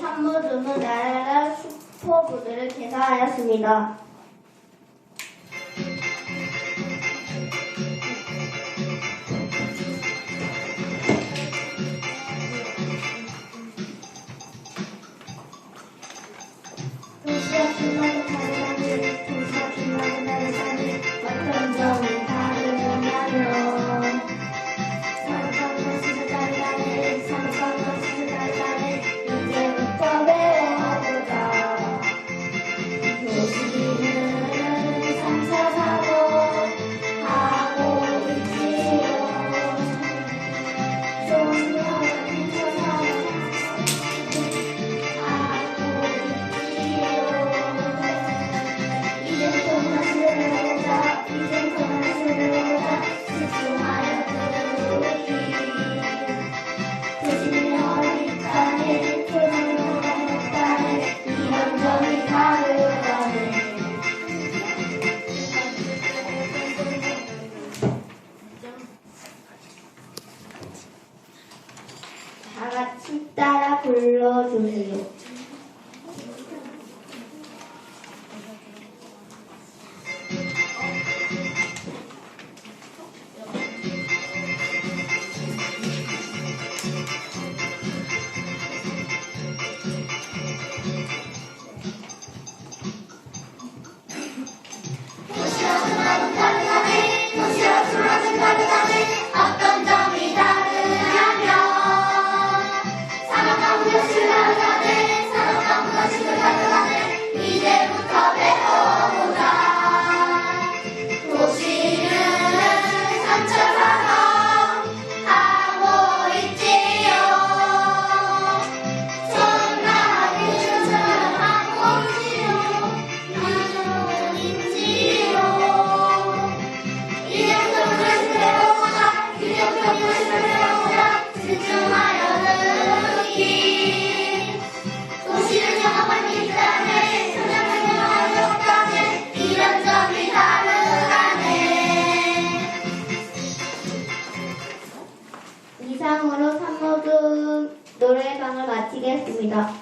산모들은 나라랑 슈퍼부들을 개사하였습니다. 따라 불러주세요. 마치겠습니다.